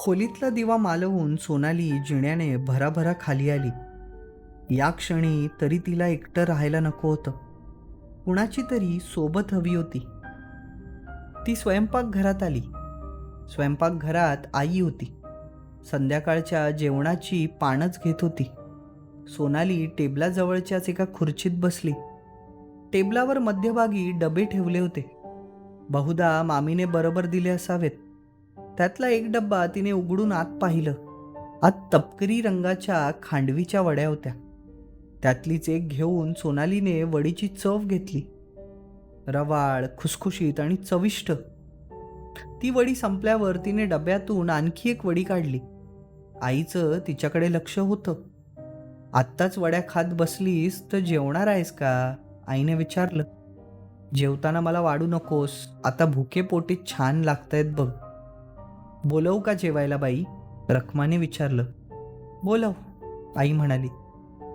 खोलीतला दिवा मालवून सोनाली जिण्याने भराभरा खाली आली. या क्षणी तरी तिला एकटं राहायला नको होतं. कुणाची तरी सोबत हवी होती. ती स्वयंपाकघरात आली. स्वयंपाकघरात आई होती. संध्याकाळच्या जेवणाची पानच घेत होती. सोनाली टेबलाजवळच्याच एका खुर्चीत बसली. टेबलावर मध्यभागी डबे ठेवले होते. बहुधा मामीने बरोबर दिले असावेत. त्यातला एक डब्बा तिने उघडून आत पाहिलं. आत तपकरी रंगाच्या खांडवीच्या वड्या होत्या. त्यातलीच एक घेऊन सोनालीने वडीची चव घेतली. रवाळ खुसखुशीत आणि चविष्ट. ती वडी संपल्यावर तिने डब्यातून आणखी एक वडी काढली. आईचं तिच्याकडे लक्ष होतं. आत्ताच वड्या खात बसलीस तर जेवणार आहेस का? आईने विचारलं. जेवताना मला वाढू नकोस. आता भुके पोटी छान लागतायत बघ. बोलवू का जेवायला बाई? रखमाने विचारलं. बोलव आई म्हणाली.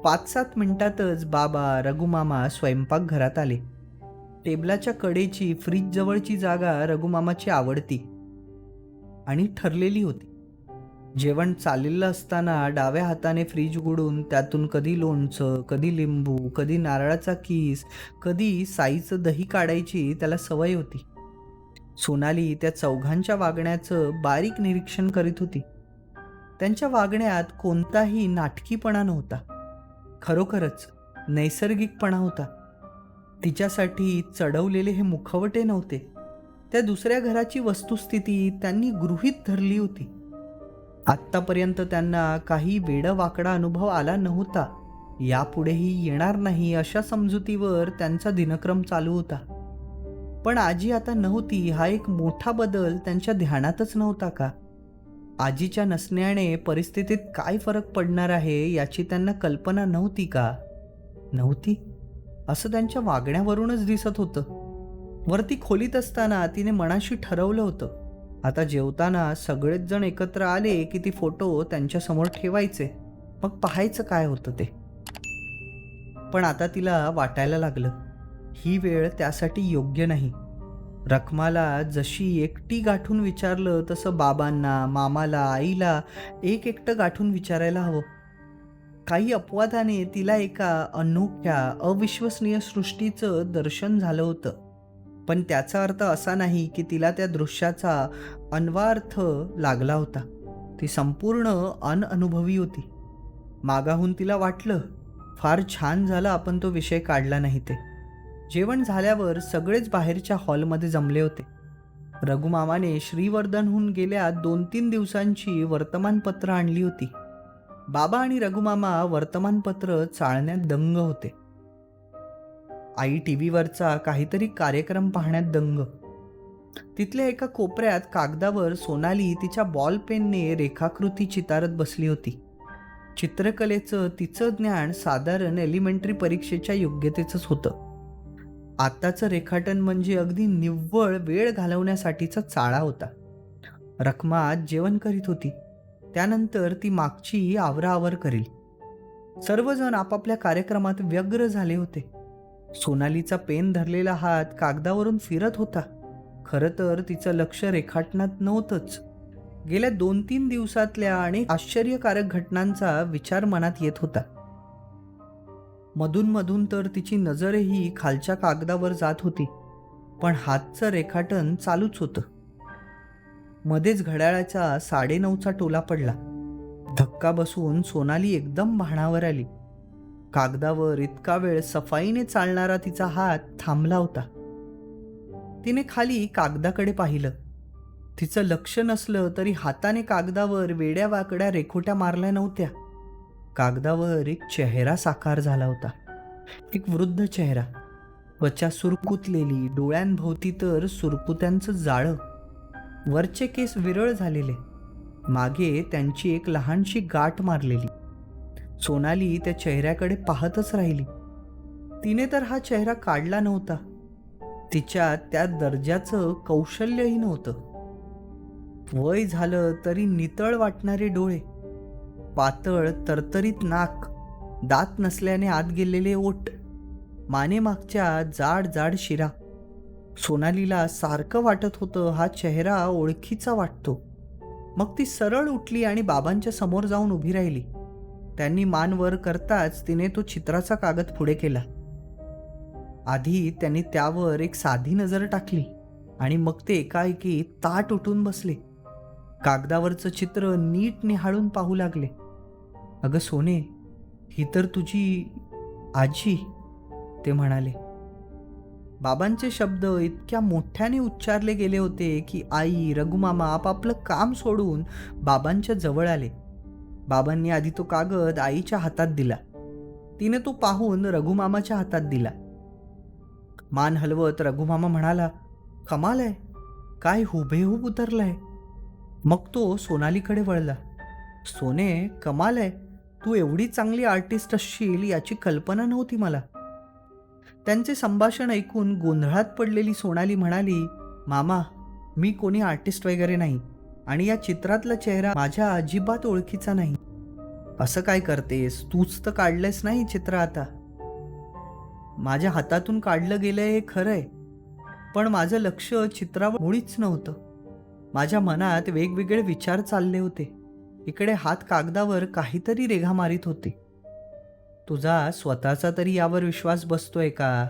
पाच सात मिनिटातच बाबा रघुमामा स्वयंपाकघरात आले. टेबलाच्या कडेची फ्रीजजवळची जागा रघुमामाची आवडती. आणि ठरलेली होती. जेवण चाललेलं असताना डाव्या हाताने फ्रीज उघडून त्यातून कधी लोणचं कधी लिंबू कधी नारळाचा किस कधी साईचं दही काढायची त्याला सवय होती. सोनाली त्या चौघांच्या वागण्याचं बारीक निरीक्षण करीत होती. त्यांच्या वागण्यात कोणताही नाटकीपणा नव्हता. खरोखरच नैसर्गिकपणा होता. तिच्यासाठी चढवलेले हे मुखवटे नव्हते. त्या दुसऱ्या घराची वस्तुस्थिती त्यांनी गृहीत धरली होती. आत्तापर्यंत त्यांना काही वेडवाकडा अनुभव आला नव्हता. यापुढेही येणार नाही अशा समजुतीवर त्यांचा दिनक्रम चालू होता. पण आजी आता नव्हती. हा एक मोठा बदल त्यांच्या ध्यानातच नव्हता का? आजीच्या नसण्याने परिस्थितीत काय फरक पडणार आहे याची त्यांना कल्पना नव्हती का? नव्हती? असं त्यांच्या वागण्यावरूनच दिसत होतं. वरती खोलीत असताना तिने मनाशी ठरवलं होतं. आता जेवताना सगळेच जण एकत्र आले की ती फोटो त्यांच्यासमोर ठेवायचे. मग पाहायचं काय होतं ते. पण आता तिला वाटायला लागलं. ही वेळ त्यासाठी योग्य नाही. रखमाला जशी एकटी गाठून विचारलं तसं बाबांना मामाला आईला एक एकटं गाठून विचारायला हवं. काही अपवादाने तिला एका अनोख्या अविश्वसनीय सृष्टीचं दर्शन झालं होतं. पण त्याचा अर्थ असा नाही की तिला त्या दृश्याचा अन्वार्थ लागला होता. ती संपूर्ण अनअनुभवी होती. मागाहून तिला वाटलं फार छान झालं आपण तो विषय काढला नाही ते. जेवण झाल्यावर सगळेच बाहेरच्या हॉलमध्ये जमले होते. रघुमामाने श्रीवर्धनहून गेल्या दोन तीन दिवसांची वर्तमानपत्र आणली होती. बाबा आणि रघुमामा वर्तमानपत्र चाळण्यात दंग होते. आई टी व्हीवरचा काहीतरी कार्यक्रम पाहण्यात दंग. तिथल्या एका कोपऱ्यात कागदावर सोनाली तिच्या बॉल पेनने रेखाकृती चितारत बसली होती. चित्रकलेचं तिचं ज्ञान साधारण एलिमेंटरी परीक्षेच्या योग्यतेचंच होतं. आत्ताचं रेखाटन म्हणजे अगदी निव्वळ वेळ घालवण्यासाठीचा चाळा होता. रखमा आज जेवण करीत होती. त्यानंतर ती मागची आवराआवर करील. सर्वजण आपापल्या कार्यक्रमात व्यग्र झाले होते. सोनालीचा पेन धरलेला हात कागदावरून फिरत होता. खरं तर तिचं लक्ष रेखाटनात नव्हतंच. गेल्या दोन तीन दिवसातल्या अनेक आश्चर्यकारक घटनांचा विचार मनात येत होता. मधूनमधून तर तिची नजरही खालच्या कागदावर जात होती पण हातचं रेखाटन चालूच होतं. मध्येच घड्याळाचा साडेनऊचा टोला पडला. धक्का बसून सोनाली एकदम भाणावर आली. कागदावर इतका वेळ सफाईने चालणारा तिचा हात थांबला होता. तिने खाली कागदाकडे पाहिलं. तिचं लक्ष नसलं तरी हाताने कागदावर वेड्या वाकड्या रेखोट्या मारल्या नव्हत्या. कागदावर एक चेहरा साकार झाला होता. एक वृद्ध चेहरा. त्वचा सुरकुतलेली डोळ्यांभोवती तर सुरकुत्यांचं जाळं. वरचे केस विरळ झालेले. मागे त्यांची एक लहानशी गाठ मारलेली. सोनाली त्या चेहऱ्याकडे पाहतच राहिली. तिने तर हा चेहरा काढला नव्हता. तिच्यात त्या दर्जाचं कौशल्यही नव्हतं. वय झालं तरी नितळ वाटणारे डोळे. पातळ तरतरीत नाक दात नसल्याने आत गेलेले ओठ मानेमागच्या जाड जाड शिरा. सोनालीला सारखं वाटत होतं हा चेहरा ओळखीचा वाटतो. मग ती सरळ उठली आणि बाबांच्या समोर जाऊन उभी राहिली. त्यांनी मान वर करताच तिने तो चित्राचा कागद पुढे केला. आधी त्यांनी त्यावर एक साधी नजर टाकली आणि मग ते एकाएकी ताट उठून बसले. कागदावरचं चित्र नीट निहाळून पाहू लागले. अगं सोने ही तर तुझी आजी ते म्हणाले. बाबांचे शब्द इतक्या मोठ्याने उच्चारले गेले होते की आई रघुमामा आपापलं काम सोडून बाबांच्या जवळ आले. बाबांनी आधी तो कागद आईच्या हातात दिला. तिने तो पाहून रघुमामाच्या हातात दिला. मान हलवत रघुमामा म्हणाला कमाल आहे. काय हुबेहूब उतरलाय. मग तो सोनालीकडे वळला. सोने कमाल आहे. तू एवढी चांगली आर्टिस्ट असशील याची कल्पना नव्हती मला. त्यांचे संभाषण ऐकून गोंधळात पडलेली सोनाली म्हणाली मामा मी कोणी आर्टिस्ट वगैरे नाही आणि या चित्रातला चेहरा माझ्या अजिबात ओळखीचा नाही. असं काय करतेस? तूच तर काढलंयस नाही चित्र आता. माझ्या हातातून काढलं गेलंय हे खरंय पण माझं लक्ष चित्रावर मुळीच नव्हतं. माझ्या मनात वेगवेगळे विचार चालले होते. इकडे हात कागदावर काहीतरी रेघा मारीत होते. तुझा स्वतःचा तरी यावर विश्वास बसतोय का?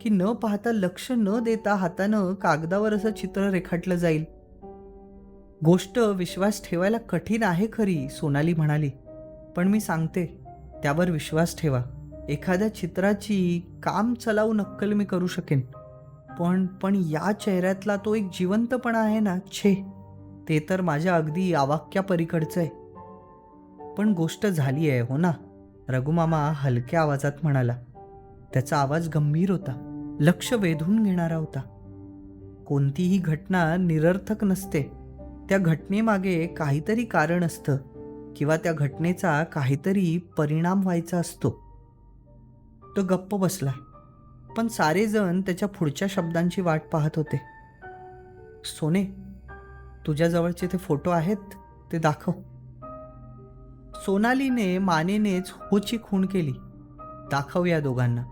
की न पाहता लक्ष न देता हातानं कागदावर असं चित्र रेखाटलं जाईल? गोष्ट विश्वास ठेवायला कठीण आहे खरी सोनाली म्हणाली. पण मी सांगते त्यावर विश्वास ठेवा. एखाद्या चित्राची काम चलावू नक्कल मी करू शकेन. पण पण या चेहऱ्यातला तो एक जिवंतपणा आहे ना छे. ते तर माझ्या अगदी आवाक्या परीकडचं आहे पण गोष्ट झाली आहे हो ना? रघुमामा हलक्या आवाजात म्हणाला. त्याचा आवाज गंभीर होता. लक्ष वेधून घेणारा होता. कोणतीही घटना निरर्थक नसते. त्या घटनेमागे काहीतरी कारण असतं किंवा त्या घटनेचा काहीतरी परिणाम व्हायचा असतो. तो गप्प बसला. पण सारेजण त्याच्या पुढच्या शब्दांची वाट पाहत होते. सोने तुझ्याजवळचे ते फोटो आहेत ते दाखव. सोनालीने मानेनेच होची खूण केली. दाखव या दोघांना.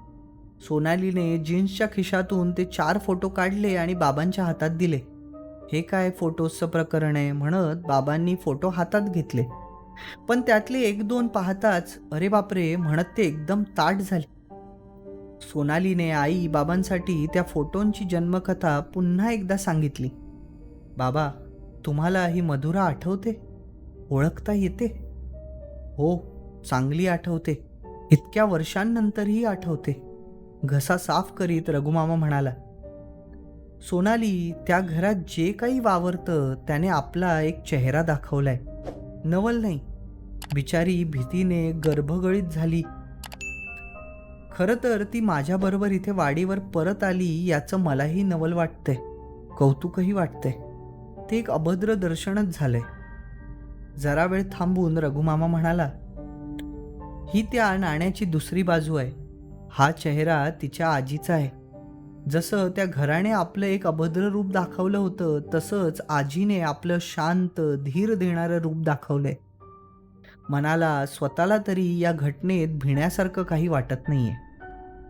सोनालीने जीन्सच्या खिशातून ते चार फोटो काढले आणि बाबांच्या हातात दिले. हे काय फोटोजचं प्रकरण आहे म्हणत बाबांनी फोटो हातात घेतले. पण त्यातले एक दोन पाहताच अरे बापरे म्हणत ते एकदम ताट झाले. सोनालीने आई बाबांसाठी त्या फोटोंची जन्मकथा पुन्हा एकदा सांगितली. बाबा तुम्हाला ही मधुरा आठवते? ओळखता येते? हो चांगली आठवते. इतक्या वर्षांनंतरही आठवते. घसा साफ करीत रघुमामा म्हणाला सोनाली त्या घरात जे काही वावरतं त्याने आपला एक चेहरा दाखवलाय. नवल नाही. बिचारी भीतीने गर्भगळीत झाली. खरं तर ती माझ्याबरोबर इथे वाडीवर परत आली याचं मलाही नवल वाटतंय. कौतुकही वाटतंय. ते एक अभद्र दर्शनच झालंय. जरा वेळ थांबून रघुमामा म्हणाला ही त्या नाण्याची दुसरी बाजू आहे. हा चेहरा तिच्या आजीचा आहे. जसं त्या घराने आपलं एक अभद्र रूप दाखवलं होतं तसंच आजीने आपलं शांत धीर देणारं रूप दाखवलंय. मनाला स्वतःला तरी या घटनेत भिण्यासारखं काही वाटत नाही आहे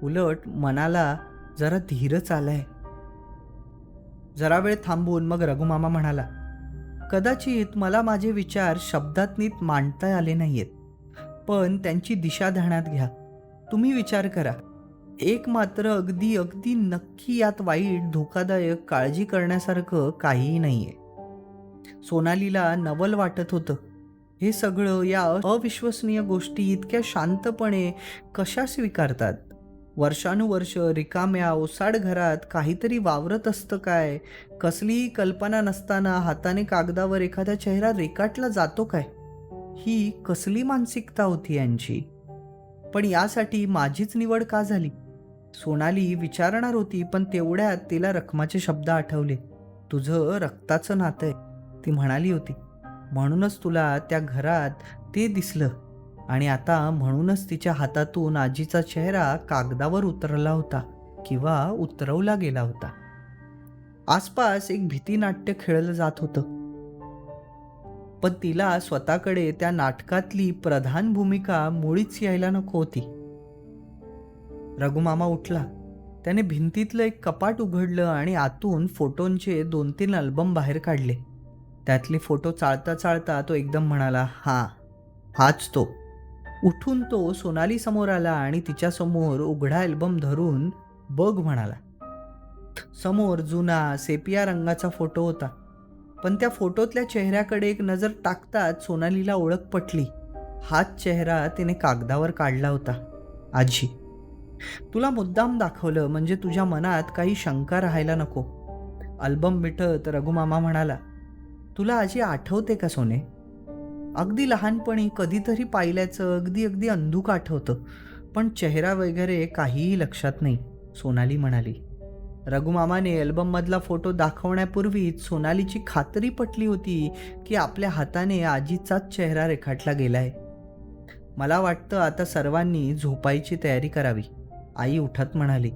उलट मनाला जरा धीरच आलाय. जरा वेळ थांबून मग रघुमामा म्हणाला कदाचित मला माझे विचार शब्दात नीट मांडता आले नाहीयेत पण त्यांची दिशा ध्यानात घ्या. तुम्ही विचार करा. एक मात्र अगदी अगदी नक्की यात वाईट धोकादायक काळजी करण्यासारखं काहीही नाही आहे सोनालीला नवल वाटत होतं. हे सगळं या अविश्वसनीय गोष्टी इतक्या शांतपणे कशा स्वीकारतात? वर्षानुवर्ष रिकाम्या ओसाड घरात काहीतरी वावरत असतं काय? कसलीही कल्पना नसताना हाताने कागदावर एखादा चेहरा रेखाटला जातो काय? ही कसली मानसिकता होती यांची? पण यासाठी माझीच निवड का झाली? सोनाली विचारणार होती पण तेवढ्यात तिला रखमाचे शब्द आठवले. तुझं रक्ताचं नातं आहे ती म्हणाली होती. म्हणूनच तुला त्या घरात ते दिसलं. आणि आता म्हणूनच तिच्या हातातून आजीचा चेहरा कागदावर उतरला होता किंवा उतरवला गेला होता. आसपास एक भीती नाट्य खेळलं जात होतं. पण तिला स्वतःकडे त्या नाटकातली प्रधान भूमिका मुळीच यायला नको होती. रघुमामा उठला. त्याने भिंतीतलं एक कपाट उघडलं आणि आतून फोटोंचे दोन तीन अल्बम बाहेर काढले. त्यातले फोटो चाळता चाळता तो एकदम म्हणाला हा हाच तो. उठून तो सोनाली समोर आला आणि तिच्यासमोर उघडा अल्बम धरून बघ म्हणाला. समोर जुना सेपिया रंगाचा फोटो होता. पण त्या फोटोतल्या चेहऱ्याकडे एक नजर टाकताच सोनालीला ओळख पटली. हाच चेहरा तिने कागदावर काढला होता. आजी तुला मुद्दाम दाखवलं म्हणजे तुझ्या मनात काही शंका राहायला नको. अल्बम मिठत रघुमामा म्हणाला तुला आजी आठवते का सोने? अगदी लहानपणी कधीतरी पाहिल्याचं अगदी अगदी अंधूक आठवतं. पण चेहरा वगैरे काहीही लक्षात नाही सोनाली म्हणाली. रघुमामाने अल्बममधला फोटो दाखवण्यापूर्वीच सोनालीची खात्री पटली होती की आपल्या हाताने आजीचाच चेहरा रेखाटला गेलाय. मला वाटतं आता सर्वांनी झोपायची तयारी करावी आई उठत म्हणाली.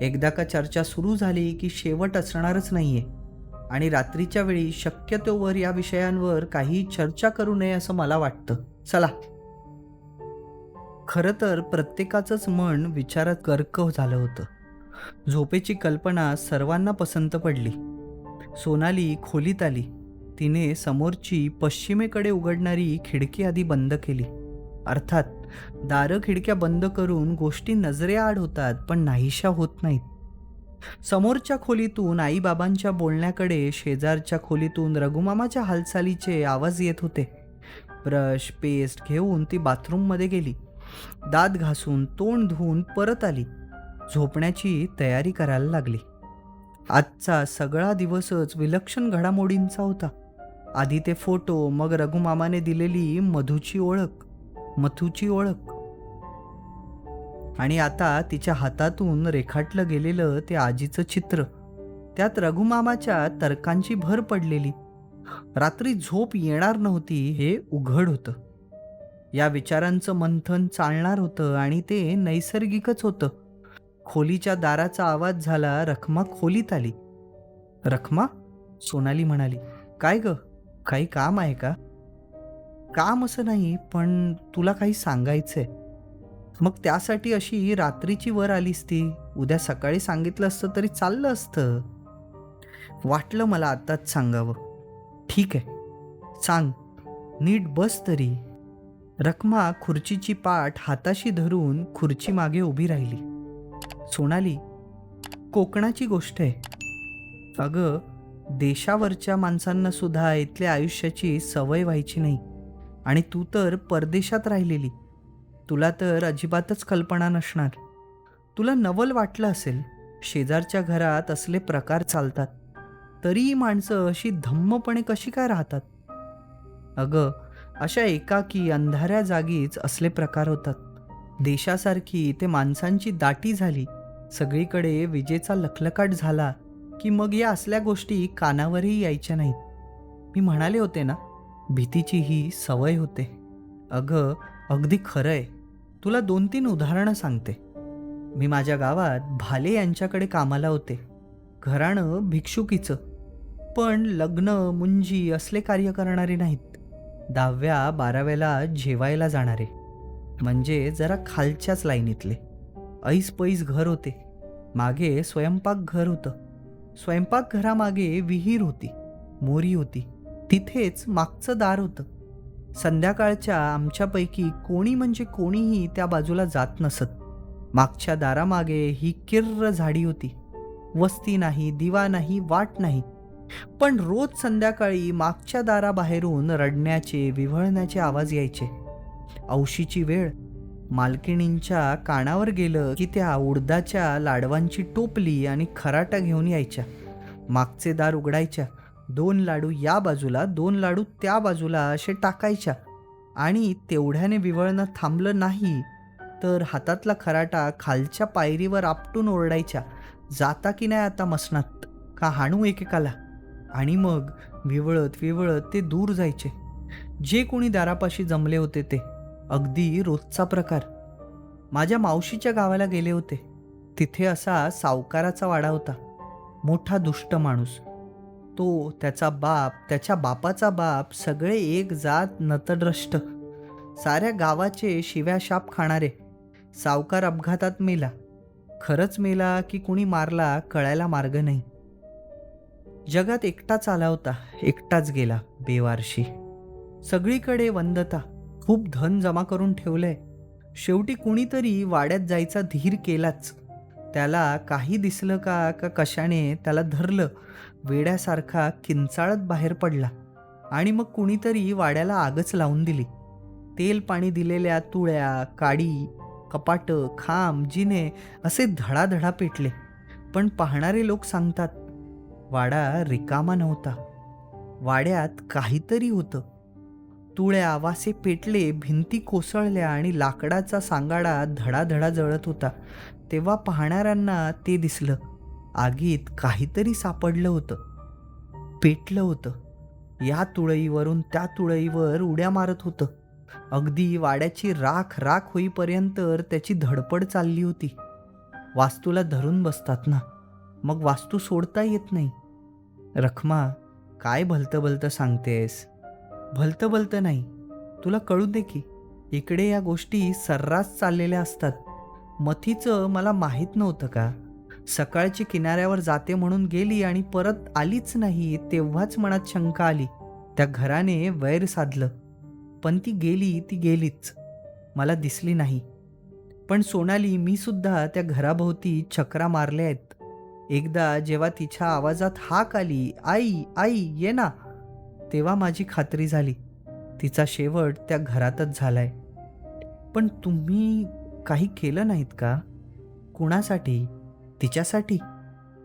एकदा का चर्चा सुरू झाली की शेवट असणारच नाहीये. आणि रात्रीच्या वेळी शक्यतोवर या विषयांवर काही चर्चा करू नये असं मला वाटतं. चला. खरं तर प्रत्येकाचंच मन विचारात कर्क झालं होतं. झोपेची कल्पना सर्वांना पसंत पडली. सोनाली खोलीत आली. तिने समोरची पश्चिमेकडे उघडणारी खिडकी आधी बंद केली. अर्थात दारं खिडक्या बंद करून गोष्टी नजरेआड होतात पण नाहीशा होत नाहीत. समोरच्या खोलीतून आईबाबांच्या बोलण्याकडे शेजारच्या खोलीतून रघुमामाच्या हालचालीचे आवाज येत होते. ब्रश पेस्ट घेऊन ती बाथरूममध्ये गेली. दात घासून तोंड धुवून परत आली. झोपण्याची तयारी करायला लागली. आजचा सगळा दिवसच विलक्षण घडामोडींचा होता. आधी ते फोटो मग रघुमामाने दिलेली मधूची ओळख मथूची ओळख. आणि आता तिच्या हातातून रेखाटलं गेलेलं ते आजीचं चित्र. त्यात रघुमामाच्या तर्कांची भर पडलेली. रात्री झोप येणार नव्हती हे उघड होतं. या विचारांचं मंथन चालणार होतं आणि ते नैसर्गिकच होतं. खोलीच्या दाराचा आवाज झाला रखमा खोलीत आली. रखमा? सोनाली म्हणाली काय ग? काही काम आहे का? काम असं नाही पण तुला काही सांगायचंय. मग त्यासाठी अशी रात्रीची वर आलीस ती? उद्या सकाळी सांगितलं असतं तरी चाललं असतं. वाटलं मला आत्ताच सांगावं. ठीक आहे. सांग. नीट बस तरी. रखमा खुर्चीची पाठ हाताशी धरून खुर्ची मागे उभी राहिली. सोनाली कोकणाची गोष्ट आहे. अगं देशावरच्या माणसांना सुद्धा इथल्या आयुष्याची सवय व्हायची नाही. आणि तू तर परदेशात राहिलेली. तुला तर अजिबातच कल्पना नसणार. तुला नवल वाटलं असेल शेजारच्या घरात असले प्रकार चालतात तरीही माणसं अशी धम्मपणे कशी काय राहतात? अगं अशा एकाकी अंधाऱ्या जागीच असले प्रकार होतात. देशासारखी ते माणसांची दाटी झाली सगळीकडे विजेचा लखलकाट झाला की मग या असल्या गोष्टी कानावरही यायच्या नाहीत. मी म्हणाले होते ना भीतीची ही सवय होते. अगं अगदी खरं आहे तुला दोन तीन उदाहरणं सांगते. मी माझ्या गावात भाले यांच्याकडे कामाला होते. घराणं भिक्षुकीचं. पण लग्न मुंजी असले कार्य करणारे नाहीत. दहाव्या बाराव्याला जेवायला जाणारे. म्हणजे जरा खालच्याच लाईनीतले. ऐस पैस घर होते. मागे स्वयंपाकघर होतं. स्वयंपाकघरामागे विहीर होती. मोरी होती. तिथेच मागचं दार होतं. संध्याकाळच्या आमच्यापैकी कोणी म्हणजे कोणीही त्या बाजूला जात नसत. मागच्या दारामागे ही किर्र झाडी होती. वस्ती नाही दिवा नाही वाट नाही. पण रोज संध्याकाळी मागच्या दाराबाहेरून रडण्याचे विव्हळण्याचे आवाज यायचे. औशीची वेळ. मालकिणींच्या कानावर गेलं की त्या उडदाच्या लाडवांची टोपली आणि खराटा घेऊन यायच्या. मागचे दार उघडायच्या. दोन लाडू या बाजूला दोन लाडू त्या बाजूला असे टाकायच्या. आणि तेवढ्याने विवळणं थांबलं नाही तर हातातला खराटा खालच्या पायरीवर आपटून ओरडायच्या जाता की नाही आता मसनात? का हाणू एकेकाला? आणि मग विवळत विवळत ते दूर जायचे. जे कोणी दारापाशी जमले होते ते. अगदी रोजचा प्रकार. माझ्या मावशीच्या गावाला गेले होते. तिथे असा सावकाराचा वाडा होता. मोठा दुष्ट माणूस. तो त्याचा बाप त्याच्या बापाचा बाप सगळे एक जात नतद्रष्ट. साऱ्या गावाचे शिव्या शाप खाणारे. सावकार अपघातात मेला. खरंच मेला की कुणी मारला कळायला मार्ग नाही. जगात एकटाच आला होता एकटाच गेला बेवारशी. सगळीकडे वंदता खूप धन जमा करून ठेवलंय. शेवटी कुणीतरी वाड्यात जायचा धीर केलाच. त्याला काही दिसलं का का कशाने त्याला धरलं वेड्यासारखा किंचाळत बाहेर पडला आणि मग कुणीतरी वाड्याला आगच लावून दिली. तेल पाणी दिलेल्या तुळ्या काडी कपाटं खांब जिने असे धडाधडा पेटले. पण पाहणारे लोक सांगतात वाडा रिकामा नव्हता. वाड्यात काहीतरी होतं. तुळ्या वासे पेटले भिंती कोसळल्या आणि लाकडाचा सांगाडा धडाधडा जळत होता. तेव्हा पाहणाऱ्यांना ते दिसलं. आगीत काहीतरी सापडलं होतं. पेटलं होतं. या तुळईवरून त्या तुळईवर उड्या मारत होतं. अगदी वाड्याची राख राख होईपर्यंत त्याची धडपड चालली होती. वास्तूला धरून बसतात ना. मग वास्तू सोडता येत नाही. रखमा काय भलतं भलतं सांगतेस? भलतं भलतं नाही. तुला कळू दे की इकडे या गोष्टी सर्रास चाललेल्या असतात. मथीचं मला माहीत नव्हतं का? सकाळची किनाऱ्यावर जाते म्हणून गेली आणि परत आलीच नाही तेव्हाच मनात शंका आली. त्या घराने वैर साधलं. पण ती गेली ती गेलीच. मला दिसली नाही. पण सोनाली मी सुद्धा त्या घराभोवती चक्रा मारल्या आहेत. एकदा जेव्हा तिच्या आवाजात हाक आली आई आई ये ना तेव्हा माझी खात्री झाली. तिचा शेवट त्या घरातच झालाय. पण तुम्ही काही केलं नाहीत का? कुणासाठी? तिच्यासाठी?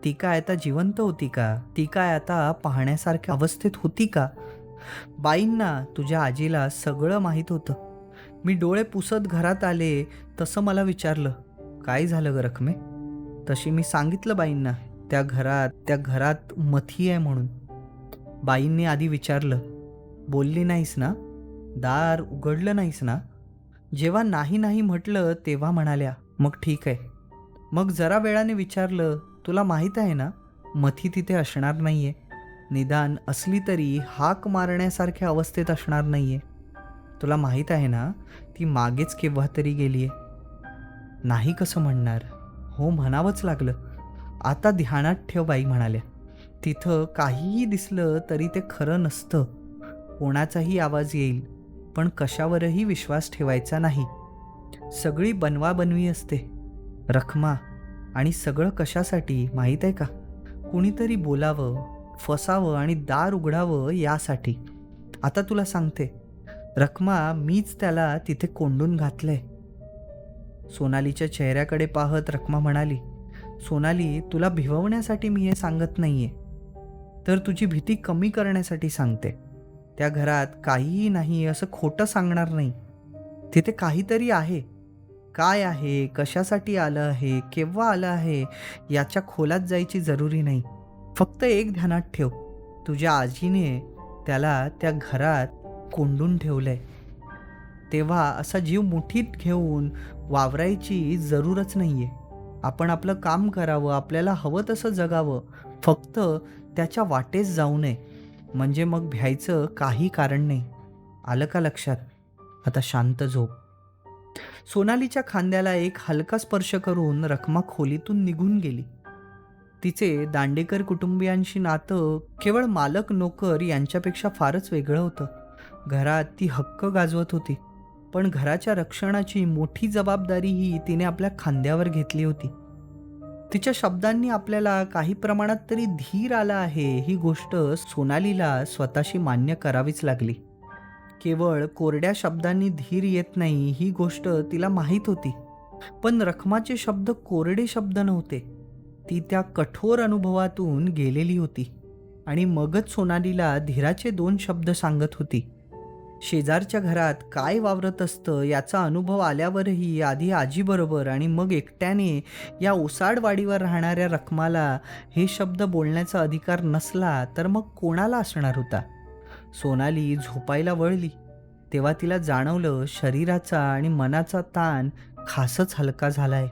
ती काय आता जिवंत होती का? ती काय आता पाहण्यासारख्या अवस्थेत होती का? बाईंना तुझ्या आजीला सगळं माहीत होतं. मी डोळे पुसत घरात आले तसं मला विचारलं. काय झालं ग रखमे? तशी मी सांगितलं बाईंना त्या घरात त्या घरात मथी आहे म्हणून. बाईंनी आधी विचारलं बोलली नाहीस ना? दार उघडलं नाहीस ना? जेव्हा नाही नाही म्हटलं तेव्हा म्हणाल्या मग ठीक आहे. मग जरा वेळाने विचारलं तुला माहीत आहे ना मथी तिथे असणार नाही आहे निदान असली तरी हाक मारण्यासारख्या अवस्थेत असणार नाही आहे तुला माहीत आहे ना ती मागेच केव्हा तरी गेली आहे नाही कसं म्हणणार? हो म्हणावंच लागलं. आता ध्यानात ठेव बाई म्हणाल्या. तिथं काहीही दिसलं तरी ते खरं नसतं. कोणाचाही आवाज येईल पण कशावरही विश्वास ठेवायचा नाही. सगळी बनवाबनवी असते. रखमा आणि सगळं कशासाठी माहीत आहे का? कुणीतरी बोलावं फसावं आणि दार उघडावं यासाठी. आता तुला सांगते. रखमा मीच त्याला तिथे कोंडून घातलंय. सोनालीच्या चेहऱ्याकडे पाहत रखमा म्हणाली सोनाली तुला भिववण्यासाठी मी हे सांगत नाहीये. तर तुझी भीती कमी करण्यासाठी सांगते. त्या घरात काहीही नाही असं खोटं सांगणार नाही. तिथे काहीतरी आहे. काय आहे कशासाठी आलं आहे केव्हा आलं आहे याच्या खोलात जायची जरुरी नाही. फक्त एक ध्यानात ठेव. तुझ्या आजीने त्याला त्या घरात कोंडून ठेवलंय. तेव्हा असा जीव मुठीत घेऊन वावरायची जरूरच नाहीये. आपण आपलं काम करावं आपल्याला हवं तसं जगावं. फक्त त्याच्या वाटेस जाऊ नये. म्हणजे मग भ्यायचं काही कारण नाही. आलं का लक्षात? आता शांत झोप. सोनालीच्या खांद्याला एक हलका स्पर्श करून रखमा खोलीतून निघून गेली. तिचे दांडेकर कुटुंबियांशी नातं केवळ मालक नोकर यांच्यापेक्षा फारच वेगळं होतं. घरात ती हक्क गाजवत होती पण घराच्या रक्षणाची मोठी जबाबदारीही तिने आपल्या खांद्यावर घेतली होती. तिच्या शब्दांनी आपल्याला काही प्रमाणात तरी धीर आला आहे ही गोष्ट सोनालीला स्वतःशी मान्य करावीच लागली. केवळ कोरड्या शब्दांनी धीर येत नाही ही गोष्ट तिला माहीत होती. पण रखमाचे शब्द कोरडे शब्द नव्हते. ती त्या कठोर अनुभवातून गेलेली होती आणि मगच सोनालीला धीराचे दोन शब्द सांगत होती. शेजारच्या घरात काय वावरत असतं याचा अनुभव आल्यावरही आधी आजीबरोबर आणि मग एकट्याने या ओसाडवाडीवर राहणाऱ्या रकमाला हे शब्द बोलण्याचा अधिकार नसला तर मग कोणाला असणार होता? सोनाली झोपायला वळली. तेव्हा तिला जाणवलं शरीराचा आणि मनाचा ताण खासच हलका झालाय.